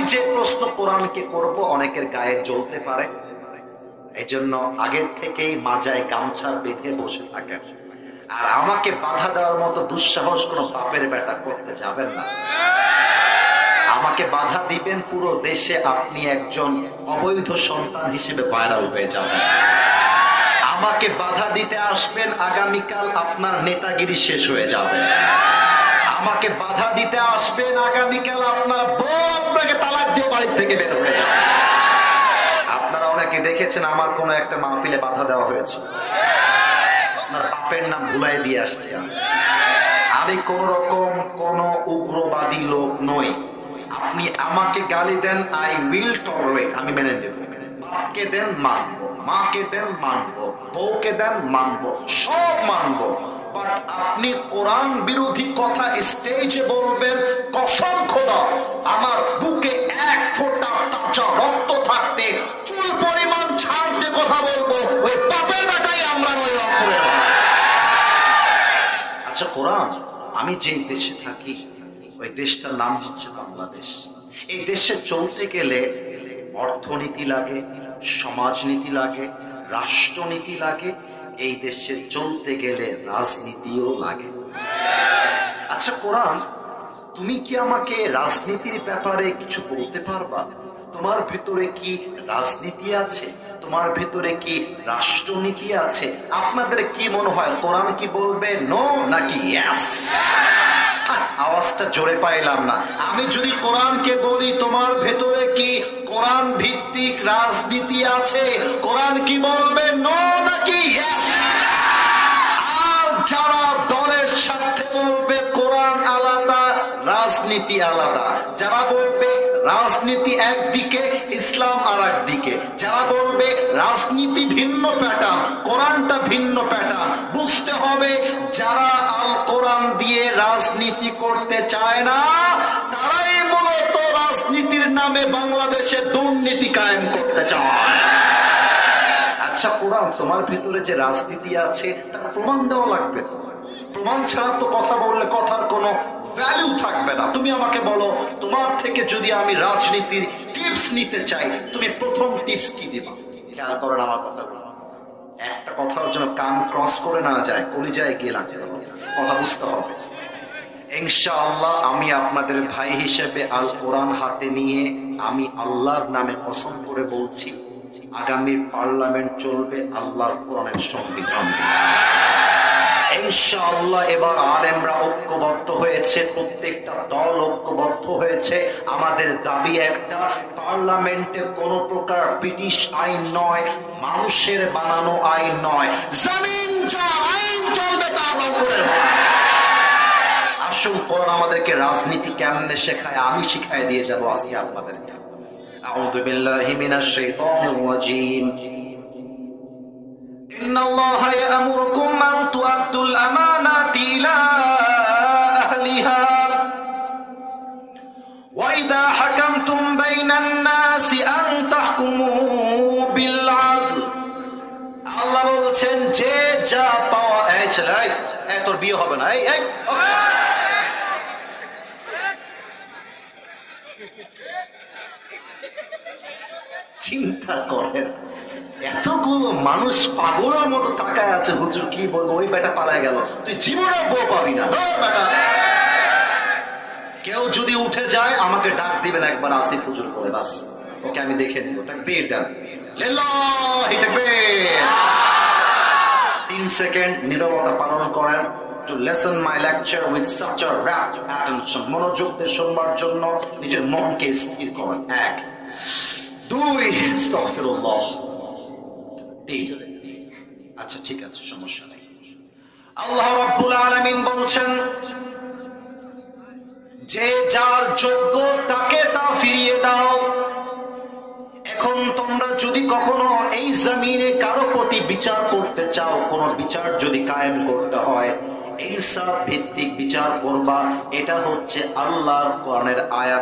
আমি যে প্রশ্ন কোরআনকে করব, অনেকের গায়ে জ্বলতে পারে। এই জন্য আগের থেকেই মাজায় গামছা বেঁধে বসে থাকেন। আর আমাকে বাধা দেওয়ার মতো দুঃসাহস কোনো বাপের বেটা করতে যাবেন না। আমাকে বাধা দিবেন পুরো দেশে আপনি একজন অবৈধ সন্তান হিসেবে ভাইরাল হয়ে যাবেন। আমাকে বাধা দিতে আসবেন, আগামীকাল আপনার নেতাগিরি শেষ হয়ে যাবে। বাধা দিতে আসবেন আগামীকাল আপনার বউ আপনাকে তালাক দিয়ে বাড়ি থেকে বের হয়ে যাবে। আপনারা অনেকে দেখেছেন আমার কোনো একটা মাহফিলে বাধা দেওয়া হয়েছে। আপনার বাপের নাম ভুলাই দিয়ে আসছে। আমি। কোন রকম কোন উগ্রবাদী লোক নই। আপনি আমাকে গালি দেন আই উইল টলারেট আমি মেনে নেব। বাপকে দেন মানবো, মাকে দেন মানবো, বউকে দেন মানবো, সব মানবো। আপনি কোরআন বিরোধী কথা স্টেজে বলবেন, কসম খোদা, আমার বুকে এক ফোঁটা রক্ত থাকতে চুল পরিমাণ কথা বলব, ওই বেটাই আমরা আচ্ছা কোরআন, আমি যে দেশে থাকি, ওই দেশটার নাম হচ্ছে বাংলাদেশ। এই দেশে চলতে গেলে অর্থনীতি লাগে, সমাজনীতি লাগে, রাষ্ট্রনীতি লাগে এই দেশে চলতে গেলে রাজনীতিও লাগে। আচ্ছা কোরআন, তুমি কি আমাকে রাজনীতির ব্যাপারে কিছু বলতে পারবা? তোমার ভিতরে কি রাজনীতি আছে? তোমার ভিতরে কি রাষ্ট্রনীতি আছে? আপনাদের কি মনে হয়, কোরআন কি বলবে? নো নাকি আওয়াজটা জোরে পাইলাম না। আমি যদি কোরআনকে বলি, তোমার ভেতরে কি কোরআন ভিত্তিক রাজনীতি আছে। কোরআন কি বলবে? নো নাকি? আর যারা দলের সাথে বলবে, কোরআন আলাদা, রাজনীতি আলাদা। যারা বলবে, রাজনীতি একদিকে, ইসলাম আর একদিকে যারা বলবে, রাজনীতি ভিন্ন প্যাটার্ন, কোরআনটা ভিন্ন প্যাটার্ন, বুঝতে হবে যারা আল কোরআন দিয়ে রাজনীতি করতে চায় না নামে বাংলাদেশে দুর্নীতি কায়েম করতে চায়? আচ্ছা কোরআন, তোমার ভিতরে যে রাজনীতি আছে, তার প্রমাণ দেওয়া লাগবে। প্রমাণ ছাড়া তো কথা বললে কথার কোনো ভ্যালু থাকবে না। তুমি আমাকে বলো, তোমার থেকে যদি আমি রাজনীতির টিপস নিতে চাই, তুমি প্রথম টিপস কি দিবা? খেয়াল করেন আমার কথা একটা কথার জন্য কান ক্রস করে না যায়, কলিজায় গিয়ে লাগে কথা বুঝতে হবে। ইনশাআল্লাহ, আমি আপনাদের ভাই হিসেবে আল কোরআন হাতে নিয়ে আমি আল্লাহর নামে কসম করে বলছি, আগামী পার্লামেন্ট চলবে আল্লাহর কোরআনের সংবিধান। ইনশাআল্লাহ এবার আলেমরা ঐক্যবদ্ধ হয়েছে, প্রত্যেকটা দল ঐক্যবদ্ধ হয়েছে। আমাদের দাবি একটা, পার্লামেন্টে কোনো প্রকার ব্রিটিশ আইন নয়, মানুষের বানানো আইন নয়। জমিন যা আইন চলবে তা রংপুরের ভাই। আসল কোরআন আমাদেরকে রাজনীতি কেমনে শেখায় আমি শিখাই দিয়ে যাব আজকে আপনাদেরকে أعوذ بالله من الشيطان الرجيم إن الله يأمركم أن تؤدوا الأمانات إلى أهلها وإذا حكمتم بين الناس أن تحكموا بالعدل আল্লাহ বলছেন যে যা পাওয়া এই ছেলে এই, এই তোর বিয়ে হবে না এই চিন্তা করেন, এতগুলো মানুষ পাগলের মতো তাকায় আছে, হুজুর কি বলব? ওই বেটা পালায় গেল। তুই জীবনে বউ পাবি না। কেউ যদি উঠে যায়, আমাকে ডাক দিবেন একবার, আসিফ হুজুর করে বাস। ওকে আমি দেখে দিব। তাকে বের দেন। তিন সেকেন্ড নীরবতা পালন করেন। To listen my lecture with such a rapt attention মনোযোগ দিয়ে শুনবার জন্য নিজের মনকে স্থির করেন এক দুই আস্তাগফিরুল্লাহ তিন আচ্ছা ঠিক আছে, সমস্যা নেই। আল্লাহ রাব্বুল আলামিন বলছেন, যে যার যোগ্য তাকে তা ফিরিয়ে দাও। এখন তোমরা যদি কখনো এই জমিনে কারও প্রতি বিচার করতে চাও, কোন বিচার যদি কায়েম করতে হয় ইনসাফ ভিত্তিক বিচার করবা এটা হচ্ছে আল্লাহর কোরআনের আয়াত।